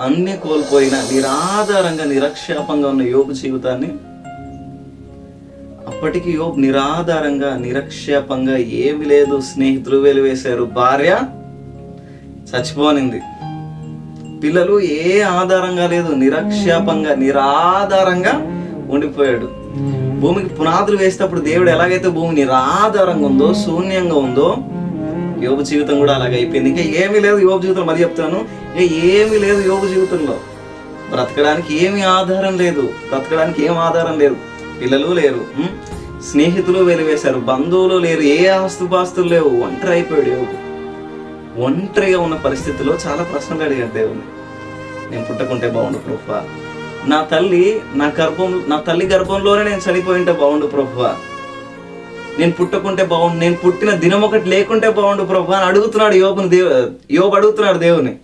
అన్ని కోల్పోయిన నిరాధారంగా నిరక్షేపంగా ఉన్న యోగ జీవితాన్ని అప్పటికి యోబు నిరాధారంగా నిరక్షేపంగా ఏమి లేదు. స్నేహితులు వెలివేశారు. భార్య చచ్చిపోనింది. పిల్లలు ఏ ఆధారంగా లేదు. నిరక్షేపంగా నిరాధారంగా ఉండిపోయాడు. భూమికి పునాదులు వేసేటప్పుడు దేవుడు ఎలాగైతే భూమి నిరాధారంగా ఉందో శూన్యంగా ఉందో యోగ జీవితం కూడా అలాగైపోయింది అయిపోయింది. ఇంకా ఏమీ లేదు. యోగ జీవితం మరి చెప్తాను. ఏమీ లేదు యోగ జీవితంలో. బ్రతకడానికి ఏమి ఆధారం లేదు. బ్రతకడానికి ఏం ఆధారం లేదు. పిల్లలు లేరు స్నేహితులు వెలివేశారు బంధువులు లేరు ఏ ఆస్తుపాస్తులు లేవు. ఒంటరి అయిపోయాడు యోగు. ఒంటరిగా ఉన్న పరిస్థితిలో చాలా ప్రశ్నలు అడిగాడు దేవుని నేను పుట్టకుంటే బాగుండు ప్రభు నా తల్లి నా గర్భం నా తల్లి గర్భంలోనే నేను చనిపోయి ఉంటే బాగుండు ప్రభు నేను పుట్టకుంటే బాగుండు నేను పుట్టిన దినం ఒకటి లేకుంటే బాగుండు ప్రభు అని అడుగుతున్నాడు యోగుని దేవు యోగు అడుగుతున్నాడు దేవుని.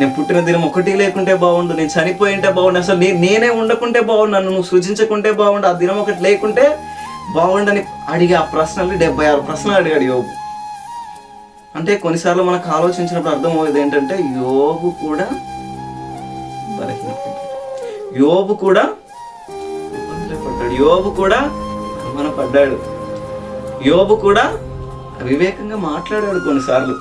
నేను పుట్టిన దినం ఒకటి లేకుంటే బాగుండు నేను చనిపోయి ఉంటే బాగుండు అసలు నేను నేనే ఉండకుంటే బాగుండు నన్ను నువ్వు సృజించకుంటే బాగుండు ఆ దినం ఒకటి లేకుంటే బాగుండని అడిగే ఆ ప్రశ్నలు డెబ్బై ఆరు ప్రశ్నలు అడిగాడు యోబు. అంటే కొన్నిసార్లు మనకు ఆలోచించినప్పుడు అర్థమవుతుంది ఏంటంటే యోగు కూడా బలహీనపడ్డాడు. యోబు కూడా పడ్డాడు. యోగు కూడా మన పడ్డాడు యోబు కూడా వివేకంగా మాట్లాడాడు కొన్నిసార్లు.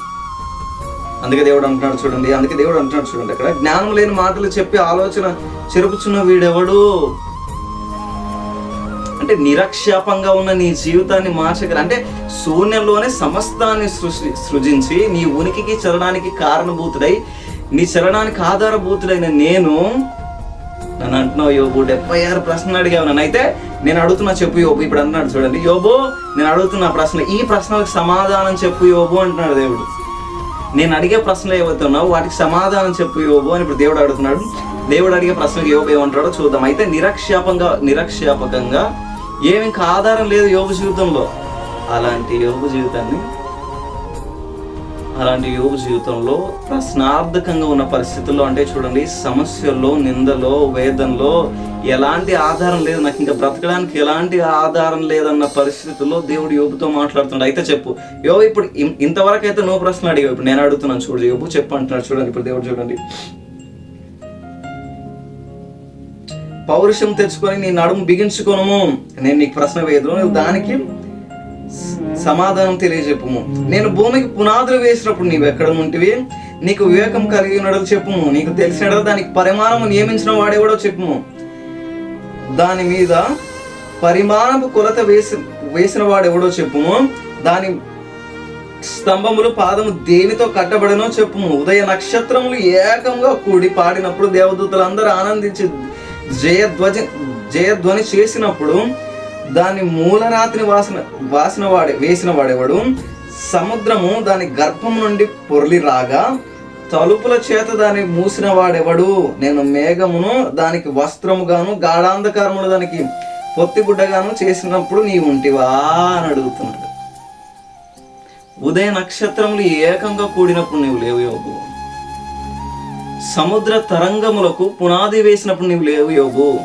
అందుకే దేవుడు అంటున్నాడు చూడండి అందుకే దేవుడు అంటున్నాడు చూడండి. అక్కడ జ్ఞానం లేని మాటలు చెప్పి ఆలోచన చెరుపుచున్న వీడెవడు? అంటే నిరక్షేపంగా ఉన్న నీ జీవితాన్ని మార్చగల అంటే శూన్యంలోనే సమస్తాన్ని సృష్టి సృజించి నీ ఉనికికి చలనానికి కారణభూతుడై నీ చలనానికి ఆధారభూతుడైన నేను నన్ను అంటున్నావు యోబు. డెబ్బై ఆరు ప్రశ్నలు అడిగావు నన్ను. అయితే నేను అడుగుతున్నా చెప్పు యోబు. ఇప్పుడు అంటున్నాడు చూడండి యోబు నేను అడుగుతున్న ప్రశ్న ఈ ప్రశ్నలకు సమాధానం చెప్పు యోబు అంటున్నాడు దేవుడు. నేను అడిగే ప్రశ్నలు ఏవైతున్నావు వాటికి సమాధానం చెప్పు యోబు అని ఇప్పుడు దేవుడు అడుగుతున్నాడు. దేవుడు అడిగే ప్రశ్నకు యోబు ఏమంటాడో చూద్దాం. అయితే నిరక్షేపంగా నిరక్షేపకంగా ఏమి ఆధారం లేదు యోగ జీవితంలో. అలాంటి యోగ జీవితాన్ని అలాంటి యోగు జీవితంలో ప్రశ్నార్థకంగా ఉన్న పరిస్థితుల్లో అంటే చూడండి సమస్యల్లో నిందలో వేదనలో ఎలాంటి ఆధారం లేదు. నాకు ఇంకా బ్రతకడానికి ఎలాంటి ఆధారం లేదన్న పరిస్థితుల్లో దేవుడు యోబుతో మాట్లాడుతున్నాడు అయితే చెప్పు యోబు ఇప్పుడు ఇంతవరకు అయితే నువ్వు ప్రశ్న అడిగావు. ఇప్పుడు నేను అడుగుతున్నాను చూడు యోబు చెప్పు అంటున్నాడు చూడండి ఇప్పుడు దేవుడు చూడండి. పౌరుషం తెచ్చుకొని నీ నడుము బిగించుకోను నేను నీకు ప్రశ్న వేయదు దానికి సమాధానం తెలియజెప్పుము. నేను భూమికి పునాదులు వేసినప్పుడు నీవు ఎక్కడ ఉంటివి? నీకు వివేకం కలిగి ఉన్నడలు చెప్పుము. నీకు తెలిసిన దానికి పరిమాణము నియమించిన వాడేవాడో చెప్పుము. దాని మీద పరిమాణపు కొలత వేసి వేసిన వాడెవడో చెప్పుము. దాని స్తంభములు పాదము దేనితో కట్టబడనో చెప్పుము. ఉదయ నక్షత్రములు ఏకంగా కూడి పాడినప్పుడు దేవదూతలందరూ ఆనందించి జయధ్వజ జయధ్వని చేసినప్పుడు దాని మూలరాత్రి వాసన వాసిన వాడే వేసిన వాడేవాడు? సముద్రము దాని గర్భం నుండి పొరలి రాగా తలుపుల చేత దాన్ని మూసిన వాడెవడు? నేను మేఘమును దానికి వస్త్రముగాను గాఢాంధకారమును దానికి పొత్తిగుడ్డగాను చేసినప్పుడు నీ ఉంటివా అని అడుగుతున్నాడు. ఉదయ నక్షత్రములు ఏకంగా కూడినప్పుడు నీవు లేవు యోగు సముద్ర తరంగములకు పునాది వేసినప్పుడు నీవు లేవు యోగు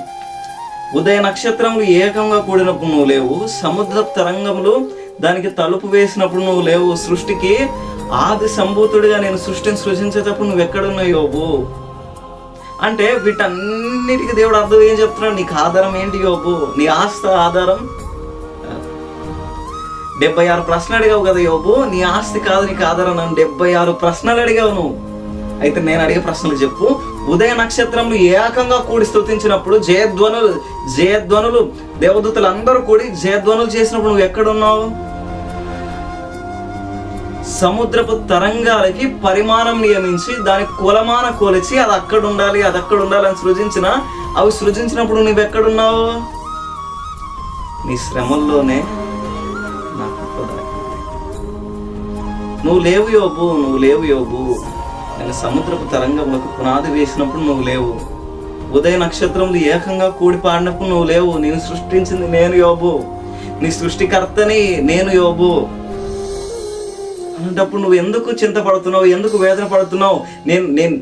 ఉదయ నక్షత్రములు ఏకంగా కూడినప్పుడు నువ్వు లేవు. సముద్ర తరంగములు దానికి తలుపు వేసినప్పుడు నువ్వు లేవు. సృష్టికి ఆది సంభూతుడిగా నేను సృష్టిని సృజించేటప్పుడు నువ్వు ఎక్కడున్నావు యోబు అంటే వీటన్నిటికీ దేవుడు అర్థం ఏం చెప్తున్నాడు? నీకు ఆధారం ఏంటి యోబు నీ ఆస్త ఆధారం? డెబ్బై ఆరు ప్రశ్నలు అడిగావు కదా యోబు నీ ఆస్తి కాదు నీకు ఆధారం. నన్ను డెబ్బై ఆరు ప్రశ్నలు అడిగావు నువ్వు. అయితే నేను అడిగే ప్రశ్నలు చెప్పు. ఉదయ నక్షత్రములు ఏకంగా కూడి స్థుతించినప్పుడు జయధ్వనులు జయధ్వనులు దేవదూతలు అందరూ కూడి జయధ్వనులు చేసినప్పుడు నువ్వు ఎక్కడున్నావు? సముద్రపు తరంగాలకి పరిమాణం నియమించి దాని కులమాన కొలిచి అది అక్కడ ఉండాలి అది అక్కడ ఉండాలి అని సృజించిన అవి సృజించినప్పుడు నువ్వు ఎక్కడున్నావు? నీ శ్రమల్లోనే నాకు నువ్వు లేవు యోబు నువ్వు లేవు యోబు. నేను సముద్రపు తరంగములకు పునాది వేసినప్పుడు నువ్వు లేవు. ఉదయ నక్షత్రములు ఏకంగా కూడి పాడినప్పుడు నువ్వు లేవు. నేను సృష్టించింది నేను యోబు. నీ సృష్టికర్తని నేను యోబు. అలాంటప్పుడు నువ్వు ఎందుకు చింతపడుతున్నావు? ఎందుకు వేదన పడుతున్నావు? నేను నేను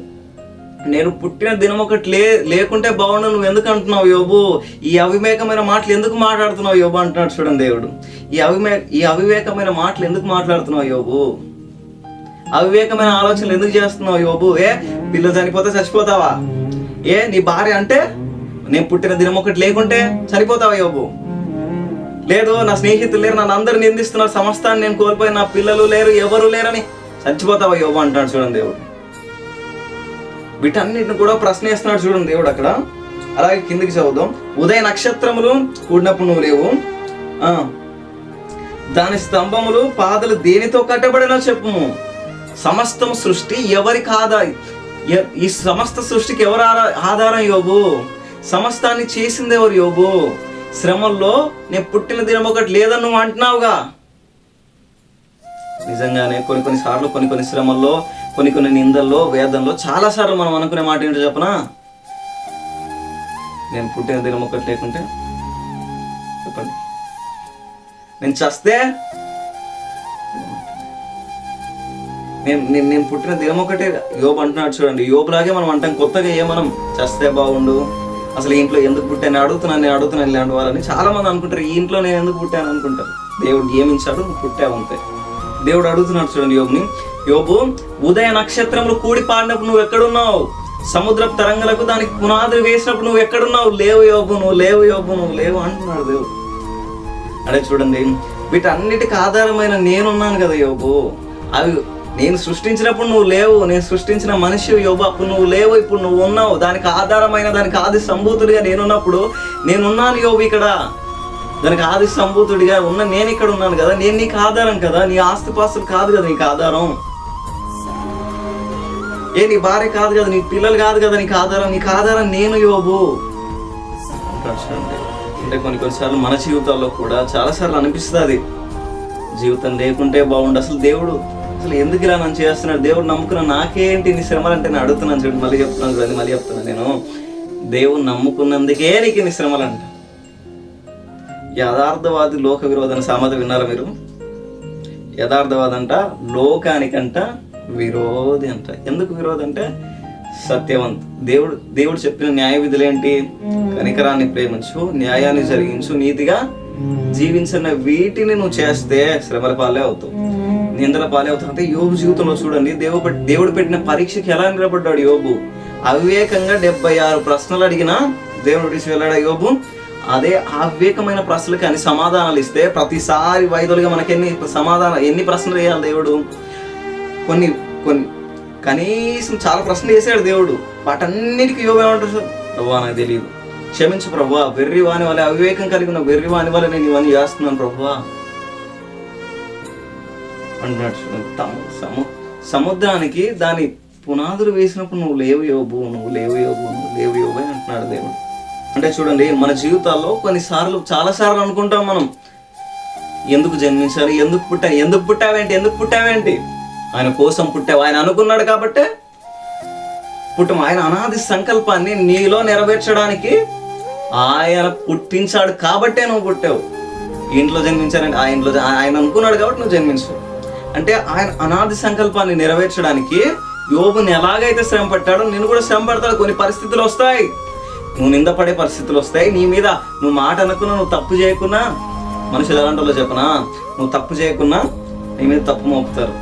నేను పుట్టిన దినం ఒకటి లే లేకుంటే బాగుండు. నువ్వు ఎందుకు అంటున్నావు యోబు? ఈ అవివేకమైన మాటలు ఎందుకు మాట్లాడుతున్నావు యోబు? అంటున్నాడు చూడండి దేవుడు. ఈ అవివే ఈ అవివేకమైన మాటలు ఎందుకు మాట్లాడుతున్నావు యోబు? అవివేకమైన ఆలోచనలు ఎందుకు చేస్తున్నావు యోబు? ఏ పిల్లలు చనిపోతే చచ్చిపోతావా? ఏ నీ భార్య అంటే? నేను పుట్టిన దినం ఒకటి లేకుంటే చనిపోతావా యోబు? లేదు నా స్నేహితులు లేరు నన్ను అందరు నిందిస్తున్నారు సమస్తాన్ని నేను కోల్పోయి నా పిల్లలు లేరు ఎవరు లేరని చచ్చిపోతావా యోబు అంటాడు చూడండి దేవుడు. వీటన్నిటిని కూడా ప్రశ్న వేస్తున్నాడు చూడండి దేవుడు అక్కడ. అలాగే కిందికి చదువుదాం. ఉదయ నక్షత్రములు కూడినప్పుడు నువ్వు లేవు. ఆ. దాని స్తంభములు పాదలు దేనితో కట్టబడినా చెప్పుము సమస్తం సృష్టి ఎవరికి ఆదాయం? ఈ సమస్త సృష్టికి ఎవరు ఆధారం యోబు? సమస్తాన్ని చేసింది ఎవరు యోబు? శ్రమల్లో నేను పుట్టిన దినం ఒకటి లేదని నువ్వు అంటున్నావుగా. నిజంగానే కొన్ని కొన్ని సార్లు కొన్ని కొన్ని శ్రమల్లో కొన్ని కొన్ని నిందల్లో వేదంలో చాలా సార్లు మనం అనుకునే మాట ఏంటో చెప్పనా? నేను పుట్టిన దినం ఒకటి లేకుంటే చెప్పండి. నేను చస్తే నేను నేను నేను పుట్టిన దినం ఒకటే యోబు అంటున్నాడు చూడండి. యోబులాగే మనం అంటాం కొత్తగా ఏమనం చస్తే బాగుండు? అసలు ఇంట్లో ఎందుకు పుట్టాను? అడుగుతున్నాను నేను అడుగుతున్నాను ఇలాంటి వాళ్ళని. చాలా మంది అనుకుంటారు ఈ ఇంట్లో నేను ఎందుకు పుట్టాను అనుకుంటారు. దేవుడు నియమించాడు పుట్టావు అంతే. దేవుడు అడుగుతున్నాడు చూడండి యోబుని. యోబు ఉదయ నక్షత్రములు కూడి పాడినప్పుడు నువ్వు ఎక్కడున్నావు? సముద్రపు తరంగలకు దానికి పునాదులు వేసినప్పుడు నువ్వు ఎక్కడున్నావు? లేవు యోబు నువ్వు లేవు యోబు నువ్వు లేవు అంటున్నాడు దేవుడు. అదే చూడండి వీటన్నిటికి ఆధారమైన నేనున్నాను కదా యోబు. అవి నేను సృష్టించినప్పుడు నువ్వు లేవు నేను సృష్టించిన మనిషి యోబు అప్పుడు నువ్వు లేవు ఇప్పుడు నువ్వు ఉన్నావు. దానికి ఆధారమైన దానికి ఆది సంభూతుడిగా నేనున్నప్పుడు నేనున్నాను యోబు ఇక్కడ. దానికి ఆది సంభూతుడిగా ఉన్న నేను ఇక్కడ ఉన్నాను కదా. నేను నీకు ఆధారం కదా. నీ ఆస్తిపాస్తులు కాదు కదా నీకు ఆధారం. ఏ నీ భార్య కాదు కదా నీ పిల్లలు కాదు కదా నీకు ఆధారం. నీకు ఆధారం నేను యోబు. అంటే కొన్ని కొన్నిసార్లు మన జీవితాల్లో కూడా చాలాసార్లు అనిపిస్తుంది. జీవితం లేకుంటే బాగుండు అసలు దేవుడు. అసలు ఎందుకు ఇలా నన్ను చేస్తున్నాడు దేవుడు నమ్ముకున్న నాకేంటి ఇన్ని శ్రమలు అంటే నేను అడుగుతున్నాను చూడండి మళ్ళీ చెప్తున్నాను చూడండి మళ్ళీ చెప్తున్నాను నేను. దేవుడు నమ్ముకున్నందుకే నీకు ఇన్ని శ్రమలు అంట యథార్థవాది లోక విరోధన సామెత విన్నారా మీరు? యథార్థవాది అంట లోకానికంట విరోధి అంట. ఎందుకు విరోధి అంటే సత్యవంత్. దేవుడు దేవుడు చెప్పిన న్యాయ విధులు ఏంటి? కనికరాన్ని ప్రేమించు న్యాయాన్ని జరిగించు నీతిగా జీవించిన వీటిని నువ్వు చేస్తే శ్రమల పాలే అవుతావు. నిందల పాలే అంటే యోబు జీవితంలో చూడండి దేవుడు దేవుడు పెట్టిన పరీక్షకి ఎలా నిలబడ్డాడు యోబు? అవివేకంగా డెబ్బై ఆరు ప్రశ్నలు అడిగినా దేవుడు తీసి వెళ్ళాడు యోబు? అదే అవివేకమైన ప్రశ్నలకి అన్ని సమాధానాలు ఇస్తే ప్రతిసారి వైద్యులుగా మనకి ఎన్ని సమాధానం ఎన్ని ప్రశ్నలు వేయాలి దేవుడు? కొన్ని కొన్ని. కనీసం చాలా ప్రశ్నలు వేసాడు దేవుడు. వాటన్నిటికీ యోగం ఏమంటారు సార్? ప్రభా నాకు తెలియదు క్షమించు ప్రభు. వెర్రి వాని వల్ల అవివేకం కలిగిన వెర్రి వాని వల్ల నేను ఇవన్నీ చేస్తున్నాను ప్రభువా సము సముద్రానికి దాని పునాదులు వేసినప్పుడు నువ్వు లేవు యోబు నువ్వు లేవు యోబు నువ్వు లేవు యోబు అని అంటున్నాడు దేవుడు. అంటే చూడండి మన జీవితాల్లో కొన్నిసార్లు చాలా సార్లు అనుకుంటాం మనం ఎందుకు జన్మించాలి ఎందుకు పుట్టా ఎందుకు పుట్టావేంటి? ఎందుకు పుట్టావేంటి? ఆయన కోసం పుట్టావు. ఆయన అనుకున్నాడు కాబట్టే పుట్టం. ఆయన అనాది సంకల్పాన్ని నీలో నెరవేర్చడానికి ఆయన పుట్టించాడు కాబట్టే నువ్వు పుట్టావు. ఇంట్లో జన్మించాలంటే ఆ ఇంట్లో ఆయన అనుకున్నాడు కాబట్టి నువ్వు జన్మించావు. అంటే ఆయన అనాది సంకల్పాన్ని నెరవేర్చడానికి యోగుని ఎలాగైతే శ్రమ పట్టాడో నేను కూడా శ్రమ పడతాడు. కొన్ని పరిస్థితులు వస్తాయి. నువ్వు నిందపడే పరిస్థితులు వస్తాయి. నీ మీద నువ్వు మాట అనుకున్నా నువ్వు తప్పు చేయకున్నా మనుషులు ఎలాంటి వాళ్ళు చెప్పనా? నువ్వు తప్పు చేయకున్నా నీ మీద తప్పు మోపుతారు.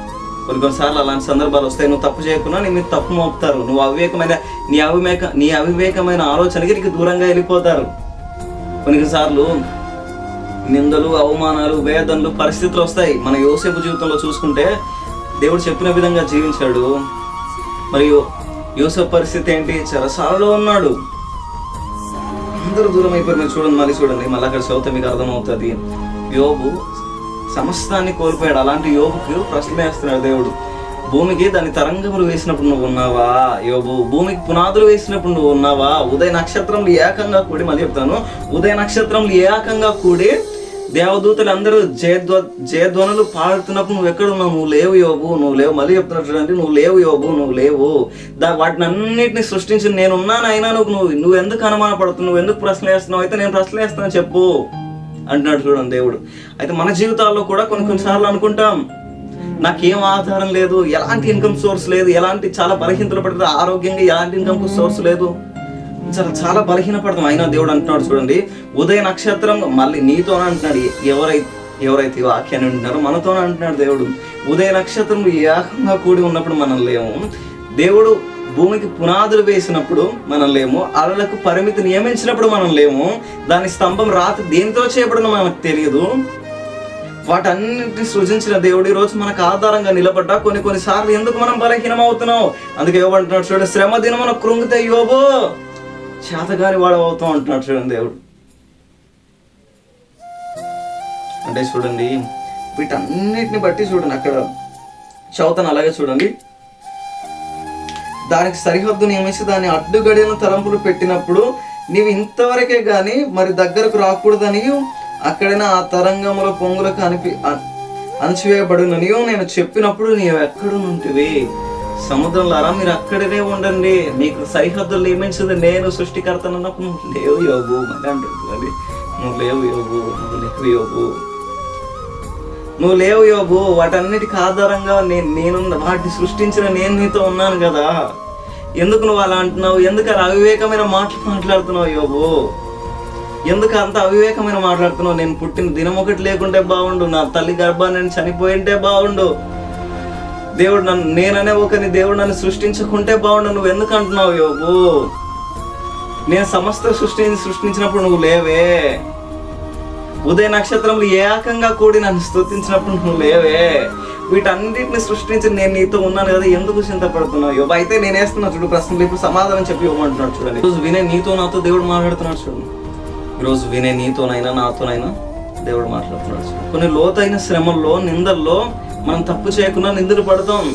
కొన్ని కొన్నిసార్లు అలాంటి సందర్భాలు వస్తాయి. నువ్వు తప్పు చేయకున్నా నీ మీద తప్పు మోపుతారు. నువ్వు అవివేకమైన నీ అవివేక నీ అవివేకమైన ఆలోచనకి నీకు దూరంగా వెళ్ళిపోతారు. కొన్నిసార్లు నిందలు అవమానాలు వేదనలు పరిస్థితులు వస్తాయి. మన యోసేపు జీవితంలో చూసుకుంటే దేవుడు చెప్పిన విధంగా జీవించాడు. మరియు యోసేపు పరిస్థితి ఏంటి? చెరసాలలో ఉన్నాడు. అందరూ దూరం అయిపోయి మీరు చూడండి మళ్ళీ చూడండి. మళ్ళీ అక్కడ చదివితే మీకు అర్థమవుతుంది. యోబు సమస్తాన్ని కోల్పోయాడు. అలాంటి యోబుకు ప్రశ్న వేస్తున్నాడు దేవుడు. భూమికి దాని తరంగములు వేసినప్పుడు నువ్వు ఉన్నావా? యోబు భూమికి పునాదులు వేసినప్పుడు నువ్వు ఉన్నావా? ఉదయ నక్షత్రములు ఏకంగా కూడి మళ్ళీ చెప్తాను. ఉదయ నక్షత్రములు ఏకంగా కూడి దేవదూతలు అందరూ జయధ్వ జయధ్వనులు పాడుతున్నప్పుడు నువ్వు ఎక్కడ ఉన్నావు నువ్వు లేవు యోబు నువ్వు లేవు మళ్ళీ చెప్తున్నట్టు నువ్వు లేవు యోబు నువ్వు లేవు. దా వాటిని అన్నింటిని సృష్టించి నేను అయినా నువ్వు నువ్వు నువ్వు ఎందుకు అనుమానపడుతున్నావు నువ్వు ఎందుకు ప్రశ్న వేస్తున్నావు? అయితే నేను ప్రశ్నలు వేస్తాను చెప్పు. అంటున్నాడు చూడండి దేవుడు. అయితే మన జీవితాల్లో కూడా కొన్ని కొన్నిసార్లు అనుకుంటాం నాకేం ఆధారం లేదు ఎలాంటి ఇన్కమ్ సోర్స్ లేదు ఎలాంటి చాలా బలహీనతలు పడుతుంది ఆరోగ్యంగా ఎలాంటి ఇన్కమ్ సోర్స్ లేదు. చాలా చాలా బలహీనపడతాం. అయినా దేవుడు అంటున్నాడు చూడండి ఉదయ నక్షత్రం మళ్ళీ నీతో అంటున్నాడు. ఎవరైతే ఎవరైతే వాక్యాన్ని ఉంటున్నారో మనతో అంటున్నాడు దేవుడు. ఉదయ నక్షత్రం ఏకంగా కూడి ఉన్నప్పుడు మనం లేము. దేవుడు భూమికి పునాదులు వేసినప్పుడు మనం లేము. అలలకు పరిమితి నియమించినప్పుడు మనం లేము. దాని స్తంభం రాత్రి దేనితో చేయబడిన మనకు తెలియదు. వాటన్నిటిని సృజించిన దేవుడు ఈరోజు రోజు మనకు ఆధారంగా నిలబడ్డా. కొన్ని కొన్ని సార్లు ఎందుకు మనం బలహీనం అవుతున్నాం అందుకే అంటున్నాడు చూడండి శ్రమ దినం మనం కృంగితే యోబో. చేతగాని వాడు అవుతాం అంటున్నాడు చూడండి దేవుడు. అంటే చూడండి వీటన్నిటిని బట్టి చూడండి అక్కడ చదువుతాను అలాగే చూడండి. దానికి సరిహద్దు నియమించి దాన్ని అడ్డుగడిన తలంపులు పెట్టినప్పుడు నీవు ఇంతవరకే కానీ మరి దగ్గరకు రాకూడదని అక్కడైనా ఆ తరంగముల పొంగులకు అనిపి అ- అణచివేయబడుననియో నేను చెప్పినప్పుడు నీవు ఎక్కడ సముద్రంలారా మీరు అక్కడనే ఉండండి. మీకు సరిహద్దులు ఏమించదు నేను సృష్టికర్తనన్నప్పుడు నువ్వు లేవు యోగు మరి అది నువ్వు లేవు యోగు నువ్వు లేవు యోగు నువ్వు లేవు యోగు వాటన్నిటికి ఆధారంగా నేను నేను వాటిని సృష్టించిన నేను నీతో ఉన్నాను కదా. ఎందుకు నువ్వు అలా అంటున్నావు? ఎందుకు అలా అవివేకమైన మాటలు మాట్లాడుతున్నావు యోబు? ఎందుకు అంత అవివేకమైన మాట్లాడుతున్నావు? నేను పుట్టిన దినం ఒకటి లేకుంటే బాగుండు నా తల్లి గర్భాన్ని నేను చనిపోయింటే బాగుండు దేవుడు నన్ను నేననే ఒకని దేవుడు నన్ను సృష్టించకుంటే బాగుండు. నువ్వు ఎందుకు అంటున్నావు యోగు నేను సమస్త సృష్టి సృష్టించినప్పుడు నువ్వు లేవే. ఉదయ నక్షత్రంలో ఏకంగా కూడి నన్ను స్తుతించినప్పుడు నువ్వు లేవే. వీటన్నిటిని సృష్టించి నేను నీతో ఉన్నాను కదా ఎందుకు చింతపడుతున్నావు యోబు? అయితే నేను వేస్తున్నా చూడు ప్రశ్నలు ఇప్పుడు సమాధానం చెప్పి ఇవ్వమంటున్నాడు చూడండి. ఈరోజు వినే నీతో నాతో దేవుడు మాట్లాడుతున్నాడు చూడండి ఈరోజు వినే నీతోనైనా నాతోనైనా దేవుడు మాట్లాడుతున్నాడు. కొన్ని లోతైన శ్రమల్లో నిందల్లో మనం తప్పు చేయకుండా నిందలు పడతాం.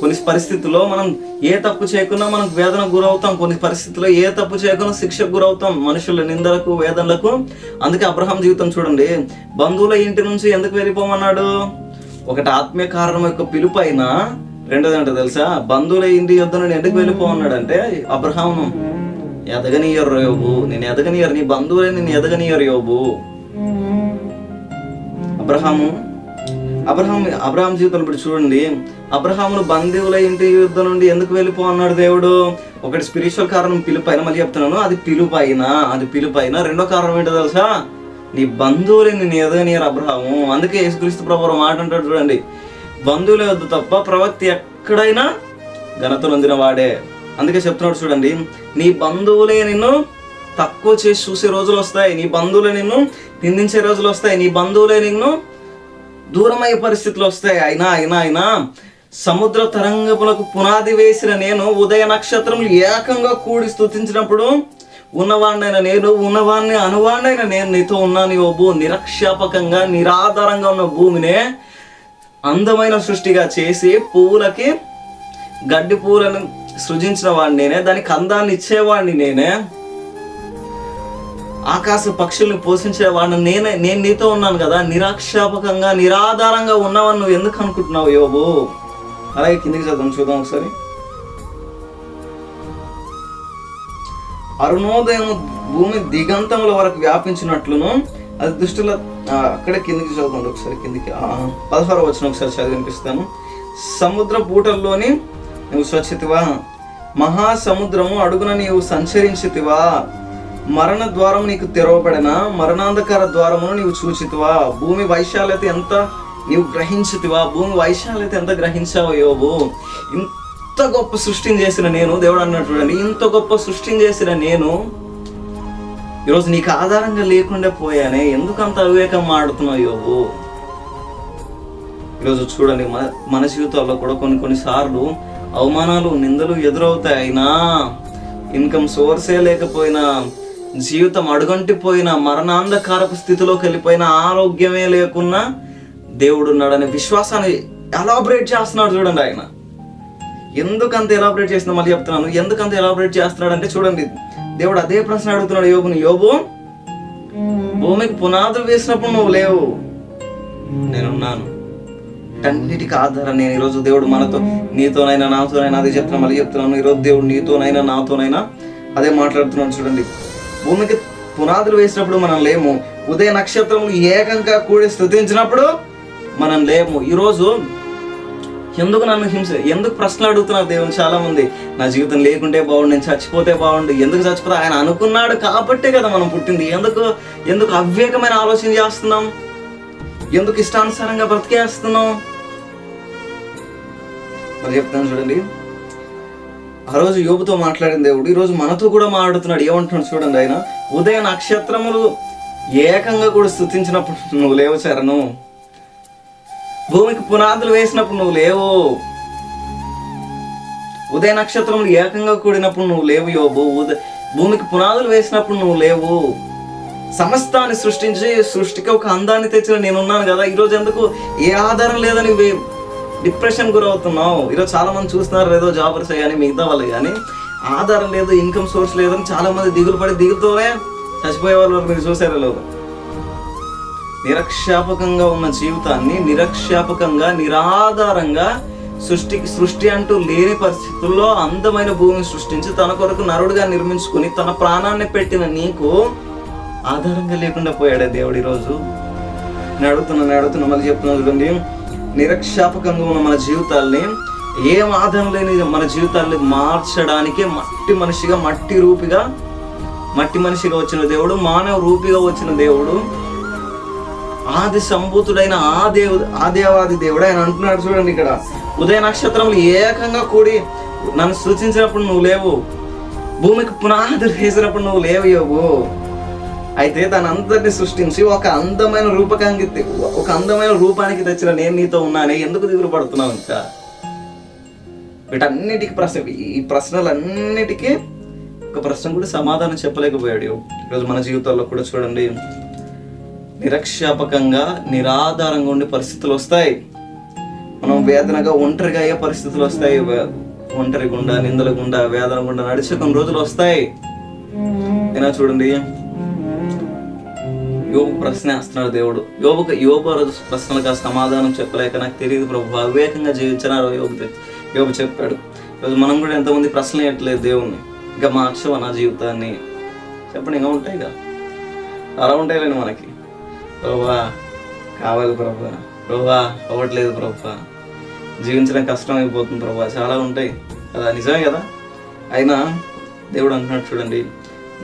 కొన్ని పరిస్థితుల్లో మనం ఏ తప్పు చేయకున్నా మనం వేదనకు గురవుతాం. కొన్ని పరిస్థితుల్లో ఏ తప్పు చేయకుండా శిక్షకు గురవుతాం. మనుషుల నిందలకు వేదనలకు. అందుకే అబ్రహాం జీవితం చూడండి. బంధువుల ఇంటి నుంచి ఎందుకు వెళ్ళిపోమన్నాడు? ఒకటి ఆత్మీయ కారణం యొక్క పిలుపు అయినా రెండోది అంటే తెలుసా? బంధువుల ఇంటి యొద్ నుండి ఎందుకు వెళ్ళిపోమన్నాడు అంటే అబ్రహాం ఎదగనీయరు యోబు నేను ఎదగనీయరు నీ బంధువులే నేను ఎదగనీయరు యోబు అబ్రహాము. అబ్రహాం అబ్రహాం జీవితంలో ఇప్పుడు చూడండి. అబ్రహామును బంధువుల ఇంటి యుద్ధం నుండి ఎందుకు వెళ్ళిపో అన్నాడు దేవుడు? ఒకటి స్పిరిచువల్ కారణం పిలుపు అయినా మళ్ళీ చెప్తున్నాను. అది పిలుపు అయినా అది పిలుపు అయినా రెండో కారణం ఏంటో తెలుసా? నీ బంధువులే నేను ఎదగనీయరు అబ్రహాము. అందుకే యేసుక్రీస్తు ప్రభు మాట అంటాడు చూడండి. బంధువుల వద్ద తప్ప ప్రవక్తి ఎక్కడైనా ఘనత నొందిన వాడే. అందుకే చెప్తున్నాడు చూడండి. నీ బంధువులే నిన్ను తక్కువ చేసి చూసే రోజులు వస్తాయి. నీ బంధువులే నిన్ను నిందించే రోజులు వస్తాయి. నీ బంధువులే నిన్ను దూరమయ్యే పరిస్థితులు వస్తాయి. అయినా అయినా అయినా సముద్ర తరంగములకు పునాది వేసిన నేను ఉదయ నక్షత్రములు ఏకంగా కూడి స్థుతించినప్పుడు ఉన్నవాడినైన నేను ఉన్నవాడిని అనువాడినైన నేను నీతో ఉన్నాను. భూ నిరక్షాపకంగా నిరాధారంగా ఉన్న భూమినే అందమైన సృష్టిగా చేసి పువ్వులకి గడ్డి పువ్వులను సృజించిన వాడిని నేనే దానికి అందాన్ని ఇచ్చేవాడిని నేనే. ఆకాశ పక్షుల్ని పోషించేవాడిని నేనే నేను నీతో ఉన్నాను కదా. నిరాక్షాపకంగా నిరాధారంగా ఉన్నావని నువ్వు ఎందుకు అనుకుంటున్నావు యోబు? అలాగే కిందికి చదువు చూద్దాం ఒకసారి. అరుణోదయం భూమి దిగంతముల వరకు వ్యాపించినట్లును అది దృష్టిల అక్కడే కిందికి చదువుకోండి ఒకసారి కిందికి పదహారు వచ్చిన ఒకసారి చదివి వినిపిస్తాను. సముద్ర పూటల్లోని నువ్వు స్వచ్ఛతివా? మహాసముద్రము అడుగున నీవు సంచరించితివా? మరణ ద్వారం నీకు తెరవబడిన మరణాంధకార ద్వారమును నీవు చూచితివా. భూమి వైశాల్యత ఎంత నీవు గ్రహించితివా. భూమి వైశాల్యత ఎంత గ్రహించావో యోబు. ఇంత గొప్ప సృష్టిని చేసిన నేను దేవుడు అన్నట్టు చూడండి ఇంత గొప్ప సృష్టిని చేసిన నేను ఈరోజు నీకు ఆధారంగా లేకుండా పోయానే. ఎందుకు అంత అవివేకం మాడుతున్నావు యోబు? ఈరోజు చూడండి మన మన జీవితాల్లో కూడా కొన్ని కొన్నిసార్లు అవమానాలు నిందలు ఎదురవుతాయి. అయినా ఇన్కమ్ సోర్సే లేకపోయినా జీవితం అడుగంటిపోయిన మరణాంధకారపు స్థితిలోకి వెళ్ళిపోయిన ఆరోగ్యమే లేకున్నా దేవుడు ఉన్నాడనే విశ్వాసాన్ని ఎలాబరేట్ చేస్తున్నాడు చూడండి ఆయన. ఎందుకంత ఎలాబరేట్ చేస్తున్నా మళ్ళీ చెప్తున్నాను. ఎందుకంత ఎలాబరేట్ చేస్తున్నాడు అంటే చూడండి దేవుడు అదే ప్రశ్న అడుగుతున్నాడు యోగుని యోబు భూమికి పునాదులు వేసినప్పుడు నువ్వు లేవు. నేనున్నాను. అన్నిటికీ ఆధారం నేను. ఈరోజు దేవుడు మనతో నీతోనైనా నాతోనైనా అదే చెప్తున్నాను మళ్ళీ చెప్తున్నాను ఈరోజు దేవుడు నీతోనైనా నాతోనైనా అదే మాట్లాడుతున్నాను చూడండి. భూమికి పునాదులు వేసినప్పుడు మనం లేము. ఉదయ నక్షత్రములు ఏకంగా కూడి స్థుతించినప్పుడు మనం లేము. ఈరోజు ఎందుకు నన్ను హింస ఎందుకు ప్రశ్నలు అడుగుతున్నారు దేవుని చాలా మంది నా జీవితం లేకుంటే బాగుండు నేను చచ్చిపోతే బాగుండు. ఎందుకు చచ్చిపోతే? ఆయన అనుకున్నాడు కాబట్టే కదా మనం పుట్టింది. ఎందుకు ఎందుకు అవ్వేకమైన ఆలోచన చేస్తున్నాం? ఎందుకు ఇష్టానుసారంగా బ్రతికేస్తున్నాం? మరి చెప్తాను చూడండి. ఆ రోజు యోబుతో మాట్లాడిన దేవుడు ఈ రోజు మనతో కూడా మాట్లాడుతున్నాడు. ఏమంటున్నాడు చూడండి ఆయన. ఉదయ నక్షత్రములు ఏకంగా కూడా స్థుతించినప్పుడు నువ్వు లేవు చరణు భూమికి పునాదులు వేసినప్పుడు నువ్వు లేవు. ఉదయ నక్షత్రములు ఏకంగా కూడినప్పుడు నువ్వు లేవు యోబు. ఉదయ భూమికి పునాదులు వేసినప్పుడు నువ్వు లేవు. సమస్తాన్ని సృష్టించి సృష్టికి ఒక అందాన్ని తెచ్చిన నేనున్నాను కదా. ఈరోజు ఎందుకు ఏ ఆధారం లేదని డిప్రెషన్ గురవుతున్నావు. ఈరోజు చాలా మంది చూస్తున్నారు ఏదో జాబర్స్ కానీ మిగతా వాళ్ళు కానీ ఆధారం లేదు ఇన్కమ్ సోర్స్ లేదని చాలా మంది దిగులు పడి దిగుతూనే చచ్చిపోయే వాళ్ళు మీరు చూసారో లేదు. నిరక్షాపకంగా ఉన్న జీవితాన్ని నిరక్షాపకంగా నిరాధారంగా సృష్టి సృష్టి అంటూ లేని పరిస్థితుల్లో అందమైన భూమిని సృష్టించి తన కొరకు నరుడుగా నిర్మించుకుని తన ప్రాణాన్ని పెట్టిన నీకు ఆధారంగా లేకుండా పోయాడే దేవుడు ఈరోజు. నేను అడుగుతున్నా నేను అడుగుతున్నా మళ్ళీ చెప్తున్నా చూడండి. నిరక్షాపకంగా ఉన్న మన జీవితాల్ని ఏం ఆధారం లేని మన జీవితాల్ని మార్చడానికి మట్టి మనిషిగా మట్టి రూపిగా మట్టి మనిషిగా వచ్చిన దేవుడు మానవ రూపిగా వచ్చిన దేవుడు ఆది సంభూతుడైన ఆ దేవుడు ఆ దేవాది దేవుడు. ఆయన అంటున్నాడు చూడండి ఇక్కడ. ఉదయ నక్షత్రములు ఏకంగా కూడి నన్ను సూచించినప్పుడు నువ్వు లేవు. భూమికి పునాదులు వేసినప్పుడు నువ్వు లేవు యోగు అయితే తన అంతటిని సృష్టించి ఒక అందమైన రూపకానికి ఒక అందమైన రూపానికి తెచ్చిన నేను నీతో ఉన్నానే ఎందుకు దిగులు పడుతున్నావు ఇంకా? వీటన్నిటికీ ప్రశ్న ఈ ప్రశ్నలన్నిటికీ ఒక ప్రశ్న కూడా సమాధానం చెప్పలేకపోయాడు. ఈరోజు మన జీవితాల్లో కూడా చూడండి నిరక్షాపకంగా నిరాధారంగా ఉండే పరిస్థితులు వస్తాయి. మనం వేదనగా ఒంటరిగా అయ్యే పరిస్థితులు వస్తాయి. ఒంటరి గుండా నిందల గుండా వేదన గుండా నడిచే కొన్ని రోజులు వస్తాయి. అయినా చూడండి యోగు ప్రశ్న వేస్తున్నాడు దేవుడు. యోబుకు యోబు రోజు ప్రశ్నలకు ఆ సమాధానం చెప్పలేక నాకు తెలియదు ప్రభు అవివేకంగా జీవించినారు యోబు తె- యోబు చెప్పాడు. ఈరోజు మనం కూడా ఎంతమంది ప్రశ్నలు వేయట్లేదు దేవుణ్ణి. ఇంకా మార్చవా నా జీవితాన్ని? చెప్పండి ఇంకా ఉంటాయిగా అలా ఉంటాయిలేండి మనకి. ప్రభా కావాలి ప్రభా. ప్రభా అవ్వట్లేదు ప్రభా. జీవించడం కష్టం అయిపోతుంది ప్రభా. చాలా ఉంటాయి. కదా నిజమే కదా? అయినా దేవుడు అంటున్నాడు చూడండి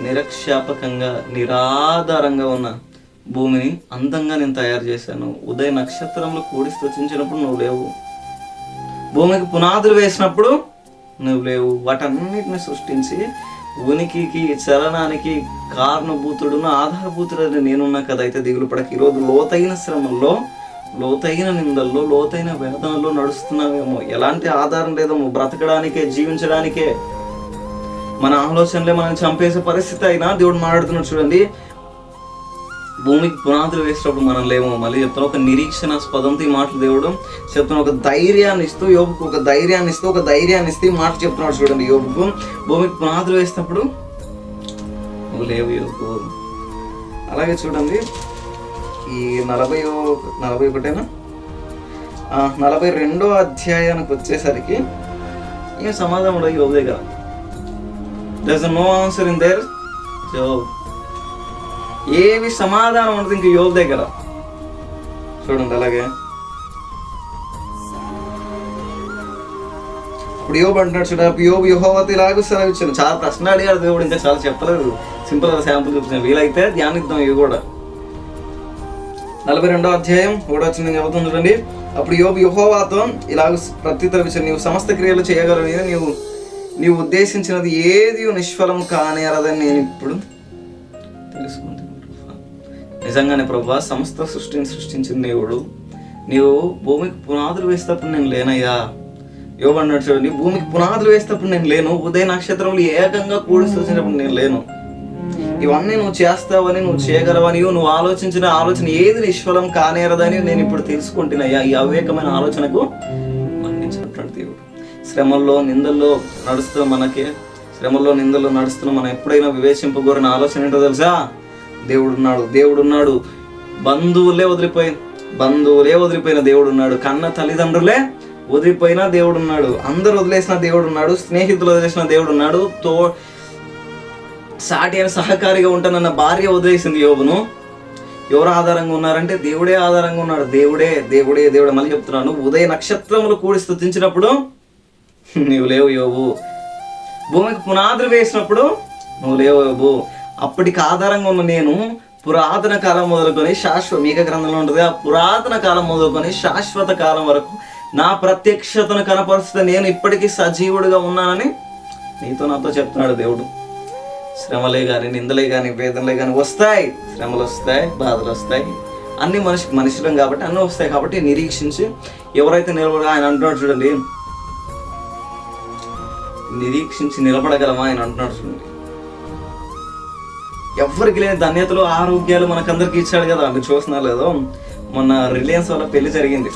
నిరక్షాపకంగా నిరాధారంగా ఉన్న భూమిని అందంగా నేను తయారు చేశాను. ఉదయ నక్షత్రంలో కూడి స్థుతించినప్పుడు నువ్వు లేవు. భూమికి పునాదులు వేసినప్పుడు నువ్వు లేవు. వాటన్నిటిని సృష్టించి ఉనికికి చలనానికి కారణభూతుడును ఆధారభూతుడని నేనున్నా కదా. అయితే దిగులు పడక. ఈరోజు లోతైన శ్రమంలో లోతైన నిందల్లో లోతైన వేదనలో నడుస్తున్నావేమో. ఎలాంటి ఆధారం లేదేమో బ్రతకడానికే జీవించడానికే. మన ఆలోచనలే మనం చంపేసే పరిస్థితి అయినా దేవుడు మాట్లాడుతున్నాడు చూడండి. భూమికి పునాదులు వేసేటప్పుడు మనం లేము మళ్ళీ చెప్తాను ఒక నిరీక్షణాస్పదంతో ఈ మాటలు దేవుడు చెప్తున్నా ఒక ధైర్యాన్ని ఇస్తూ యోగుకు ఒక ధైర్యాన్ని ఇస్తూ ఒక ధైర్యాన్ని ఇస్తూ ఈ మాట చెప్తున్నాడు చూడండి యోగుకు భూమికి పునాదులు వేసినప్పుడు లేవు యోగు అలాగే చూడండి ఈ నలభై నలభై ఒకటేనా? నలభై రెండో అధ్యాయానికి వచ్చేసరికి ఏం సమాధానం ఉండదు యోబు దగ్గర? There's no answer in their Job ఏవి సమాధానం ఉండదు ఇంక యోగ దగ్గర. చూడండి అలాగే. ఇప్పుడు యోబు అంటున్నాడు చూడ యోబు యుహోవతి ఇలాగ సెలవిచ్చాను చాలా ప్రశ్నలు అడిగాడు దేవుడు ఇంకా చాలా చెప్పలేదు. సింపుల్ శాంపుల్ చూపించాను వీలైతే ధ్యానిద్దాం ఇవి కూడా. నలభై రెండో అధ్యాయం కూడా వచ్చింది చెబుతుంది చూడండి. అప్పుడు యోబు యుహోవాతో ఇలాగ ప్రత్యుత్తరవించాను నీవు సమస్త క్రియలు చేయగలవు. నీవు నీవు ఉద్దేశించినది ఏది నిష్ఫలం కానేరదని నేను ఇప్పుడు తెలుసుకుంటున్నాను. నిజంగానే ప్రభా సమస్త సృష్టిని సృష్టించిన దేవుడు. నీవు భూమికి పునాదులు వేసేటప్పుడు నేను లేనయ్యా. యోగన్నాడు చూడండి భూమికి పునాదులు వేసేటప్పుడు నేను లేను. ఉదయ నక్షత్రములు ఏకంగా కూడి సృష్టించినప్పుడు నేను లేను. ఇవన్నీ నువ్వు చేస్తావని నువ్వు చేయగలవని నువ్వు ఆలోచించిన ఆలోచన ఏది నిష్ఫలం కానేరదని నేను ఇప్పుడు తెలుసుకుంటున్నాయా ఈ అవివేకమైన ఆలోచనకు మన్నించినటువంటి దేవుడు. శ్రమల్లో నిందల్లో నడుస్తున్న మనకే శ్రమల్లో నిందల్లో నడుస్తున్న మనం ఎప్పుడైనా వివేచింపగోరిన ఆలోచన ఏంటో తెలుసా? దేవుడు ఉన్నాడు దేవుడు ఉన్నాడు బంధువులే వదిలిపోయి బంధువులే వదిలిపోయిన దేవుడు ఉన్నాడు కన్న తల్లిదండ్రులే వదిలిపోయిన దేవుడు ఉన్నాడు అందరు వదిలేసిన దేవుడున్నాడు స్నేహితులు వదిలేసిన దేవుడు ఉన్నాడు తో సాటి అయిన సహకారిగా ఉంటానన్న భార్య వదిలేసింది యోగును ఎవరు ఆధారంగా ఉన్నారంటే దేవుడే ఆధారంగా ఉన్నాడు. దేవుడే దేవుడే దేవుడే. మళ్ళీ చెప్తున్నాను ఉదయ నక్షత్రములు కూడి స్థుతించినప్పుడు నీవు లేవు యోబు. భూమికి పునాదులు వేసినప్పుడు నువ్వు లేవు యోబు. అప్పటికి ఆధారంగా ఉన్న నేను పురాతన కాలం మొదలుకొని శాశ్వత మీక గ్రంథంలో ఉంటుంది ఆ పురాతన కాలం మొదలుకొని శాశ్వత కాలం వరకు నా ప్రత్యక్షతను కనపరుస్తే నేను ఇప్పటికీ సజీవుడిగా ఉన్నానని నీతో నాతో చెప్తున్నాడు దేవుడు. శ్రమలే కానీ నిందలే కానీ వేదనలే కానీ వస్తాయి. శ్రమలు వస్తాయి బాధలు వస్తాయి. అన్ని మనిషి మనుషులం కాబట్టి అన్నీ వస్తాయి కాబట్టి నిరీక్షించి ఎవరైతే నిలబడ ఆయన అంటున్నాడు చూడండి. నిరీక్షించి నిలబడగలమా ఆయన అంటున్నాడు చూడండి. ఎవరికి లేని ధన్యతలు ఆరోగ్యాలు మనకందరికి ఇచ్చాడు కదా. మీరు చూస్తున్నారు లేదో మొన్న రిలయన్స్ వాళ్ళ పెళ్ళి జరిగింది.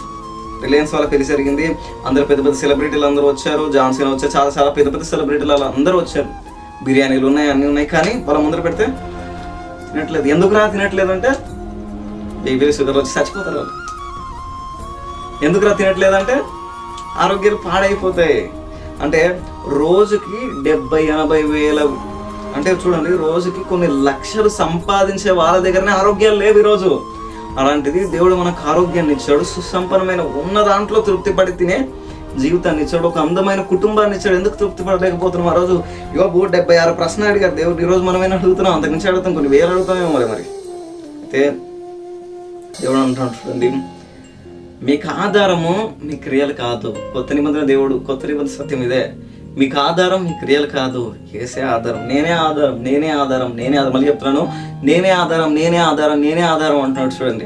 రిలయన్స్ వాళ్ళ పెళ్ళి జరిగింది. అందరు పెద్ద పెద్ద సెలబ్రిటీలు అందరూ వచ్చారు. జాన్సన్ వచ్చారు. చాలా చాలా పెద్ద పెద్ద సెలబ్రిటీలు అలా అందరూ వచ్చారు. బిర్యానీలు ఉన్నాయి అన్నీ ఉన్నాయి. కానీ వాళ్ళ ముందర పెడితే తినట్లేదు. ఎందుకు రా తినట్లేదు అంటే బీపీ షుగర్ వచ్చి చచ్చిపోతారు వాళ్ళు. ఎందుకు రా తినట్లేదంటే ఆరోగ్యాలు పాడైపోతాయి. అంటే రోజుకి డెబ్బై ఎనభై వేల అంటే చూడండి రోజుకి కొన్ని లక్షలు సంపాదించే వాళ్ళ దగ్గరనే ఆరోగ్యాలు లేవు ఈరోజు. అలాంటిది దేవుడు మనకు ఆరోగ్యాన్ని ఇచ్చాడు సుసంపన్నమైన ఉన్న దాంట్లో తృప్తి పడి తినే జీవితాన్ని ఇచ్చాడు ఒక అందమైన కుటుంబాన్ని ఇచ్చాడు. ఎందుకు తృప్తి పడలేకపోతున్నాం ఆ రోజు? యోబు డెబ్బై ఆరు ప్రశ్న అడిగారు దేవుడు ఈరోజు మనమైనా అడుగుతున్నాం? అంతకు నుంచి అడుగుతాం కొన్ని వేలు అడుగుతామేమో మరి మరి. అయితే దేవుడు అంటున్నాడు చూడండి మీకు ఆధారము మీ క్రియలు కాదు. కొత్త నిబంధన దేవుడు కొత్త నిబంధన సత్యం ఇదే. మీకు ఆధారం మీ క్రియలు కాదు. ఏసే ఆధారం. నేనే ఆధారం నేనే ఆధారం నేనే ఆధారం. మళ్ళీ చెప్తున్నాను నేనే ఆధారం నేనే ఆధారం నేనే ఆధారం అంటున్నాడు చూడండి.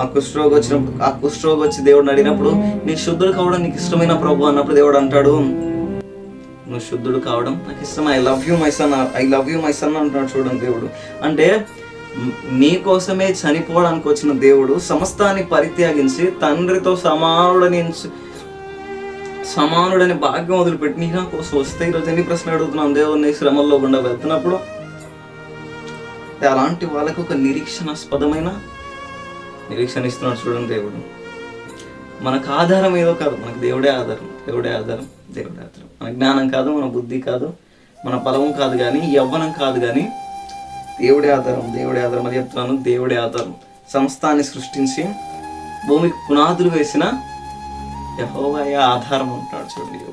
ఆ కుష్ఠరోగి వచ్చినప్పుడు ఆ కుష్ఠరోగి వచ్చి దేవుడిని అడిగినప్పుడు నీ శుద్ధుడు కావడం నీకు ఇష్టమైన ప్రభు అన్నప్పుడు దేవుడు అంటాడు. నువ్వు శుద్ధుడు కావడం నాకు ఇష్టం. I love you my son I love you my son అంటున్నాడు చూడండి దేవుడు. అంటే నీకోసమే చనిపోవడానికి వచ్చిన దేవుడు సమస్తాన్ని పరిత్యాగించి తండ్రితో సమానుడని సమానుడని భాగ్యం వదిలిపెట్టి నీ నా కోసం వస్తే ఈరోజు ఎన్ని ప్రశ్నలు అడుగుతున్నాను దేవుడిని శ్రమల్లో గుండా వెళ్తున్నప్పుడు అలాంటి వాళ్ళకు ఒక నిరీక్షణాస్పదమైన నిరీక్షణ ఇస్తున్నాడు చూడండి దేవుడు. మనకు ఆధారం ఏదో కాదు. మనకు దేవుడే ఆధారం. దేవుడే ఆధారం. దేవుడే ఆధారం. మన జ్ఞానం కాదు మన బుద్ధి కాదు మన బలము కాదు కానీ యవ్వనం కాదు కానీ దేవుడే ఆధారం దేవుడే ఆధారం అని చెప్తున్నాను. దేవుడే ఆధారం. సంస్థాన్ని సృష్టించి భూమికి పునాదులు వేసిన యహోవయ ఆధారం అంటాడు చూడండి.